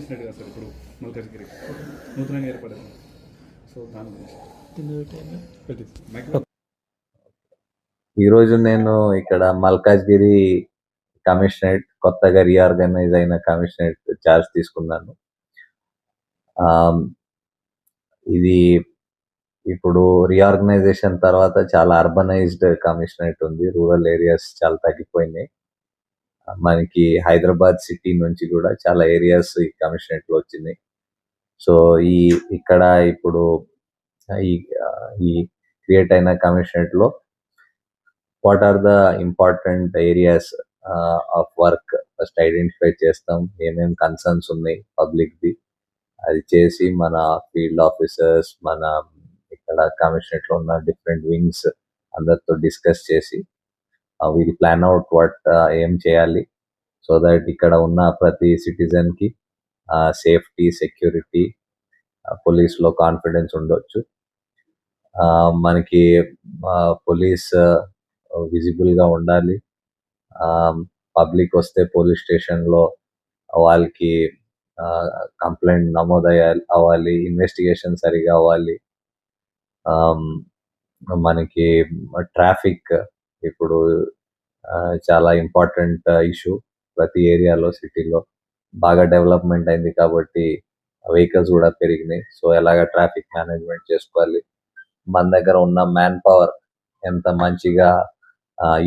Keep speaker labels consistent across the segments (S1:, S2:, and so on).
S1: ఇచ్చినట్టు కదా సార్ ఇప్పుడు మల్కాజ్గిరి నూతనంగా ఏర్పడింది. సో దాని గురించి.
S2: ఈరోజు నేను ఇక్కడ మల్కాజ్గిరి కమిషనరేట్ కొత్తగా రీఆర్గనైజ్ అయిన కమిషనరేట్ చార్జ్ తీసుకున్నాను. ఇది ఇప్పుడు రీఆర్గనైజేషన్ తర్వాత చాలా అర్బనైజ్డ్ కమిషనరేట్ ఉంది. రూరల్ ఏరియాస్ చాలా తగ్గిపోయినాయి. మనకి హైదరాబాద్ సిటీ నుంచి కూడా చాలా ఏరియాస్ ఈ కమిషనరేట్లో వచ్చింది. సో ఈ ఇక్కడ ఇప్పుడు ఈ ఈ క్రియేట్ అయిన కమిషనరేట్లో what are the important areas of work first identify చేస్తాం. ఏమేం కన్సర్న్స్ ఉన్నాయి పబ్లిక్ ది. అది చేసి మన ఫీల్డ్ ఆఫీసర్స్ మన ఇక్కడ కమిషనరేట్లో ఉన్న డిఫరెంట్ వింగ్స్ అందరితో డిస్కస్ చేసి వీల్ ప్లాన్ అవుట్ వాట్ ఏం చేయాలి సో దట్ ఇక్కడ ఉన్న ప్రతి సిటిజన్కి సేఫ్టీ సెక్యూరిటీ పోలీస్లో కాన్ఫిడెన్స్ ఉండొచ్చు. ఆ, మనకి పోలీస్ విజిబుల్గా ఉండాలి. పబ్లిక్ వస్తే పోలీస్ స్టేషన్లో వాళ్ళకి కంప్లైంట్ నమోదయ్యాలి అవ్వాలి ఇన్వెస్టిగేషన్ సరిగా అవ్వాలి. మనకి ట్రాఫిక్ ఇప్పుడు ఆ, చాలా ఇంపార్టెంట్ ఇష్యూ ప్రతి ఏరియాలో సిటీలో బాగా డెవలప్మెంట్ అయింది కాబట్టి వెహికల్స్ కూడా పెరిగినాయి. సో ఎలాగ ట్రాఫిక్ మేనేజ్మెంట్ చేసుకోవాలి? మన దగ్గర ఉన్న మ్యాన్ పవర్ ఎంత మంచిగా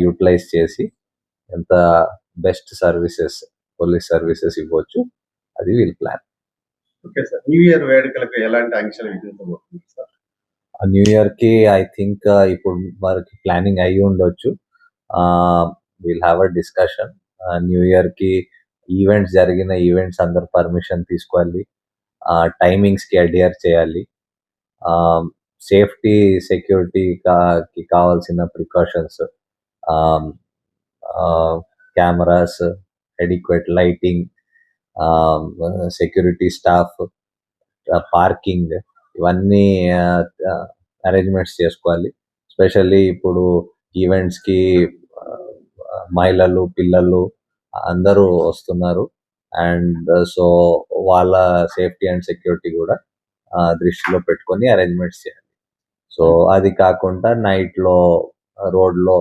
S2: యూటిలైజ్ చేసి ఎంత బెస్ట్ సర్వీసెస్ పోలీస్ సర్వీసెస్ ఇవ్వచ్చు? అది వీళ్ళ plan
S3: okay sir new year వేడుకలకు ఎలాంటి ఆంక్షలు విధించబోతున్నారు
S2: న్యూ ఇయర్కి ఐ థింక్ ఇప్పుడు వారికి ప్లానింగ్ అయ్యి ఉండొచ్చు. Will have a discussion new ఇయర్కి ఈవెంట్స్ జరిగిన ఈవెంట్స్ అందరు పర్మిషన్ తీసుకోవాలి. టైమింగ్స్కి అడియర్ చేయాలి. సేఫ్టీ సెక్యూరిటీ కి కావాల్సిన precautions cameras adequate lighting security staff parking ఇవన్నీ అరేంజ్మెంట్స్ చేసుకోవాలి. స్పెషల్లీ ఇప్పుడు ఈవెంట్స్కి మహిళలు పిల్లలు అందరూ వస్తున్నారు. అండ్ సో వాళ్ళ సేఫ్టీ అండ్ సెక్యూరిటీ కూడా దృష్టిలో పెట్టుకొని అరేంజ్మెంట్స్ చేయాలి. సో అది కాకుండా నైట్లో రోడ్లో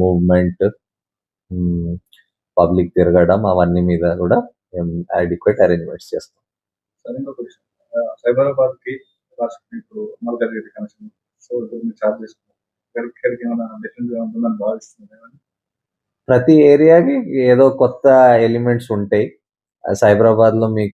S2: మూవ్మెంట్ పబ్లిక్ తిరగడం అవన్నీ మీద కూడా మేము అడిక్వేట్ అరేంజ్మెంట్స్ చేస్తాం.
S3: సైబరాబాద్కి రాష్ట్రం ఇప్పుడు మల్కాజ్గిరి కనెక్షన్ సో ఇప్పుడు మీరు చార్జ్ చేసుకుంటాం ఇక్కడికి ఇక్కడికి ఏమైనా డిఫరెంట్గా ఉంటుందని భావిస్తున్నారు
S2: ప్రతి ఏరియాకి ఏదో కొత్త ఎలిమెంట్స్ ఉంటాయి. సైబరాబాద్లో మీకు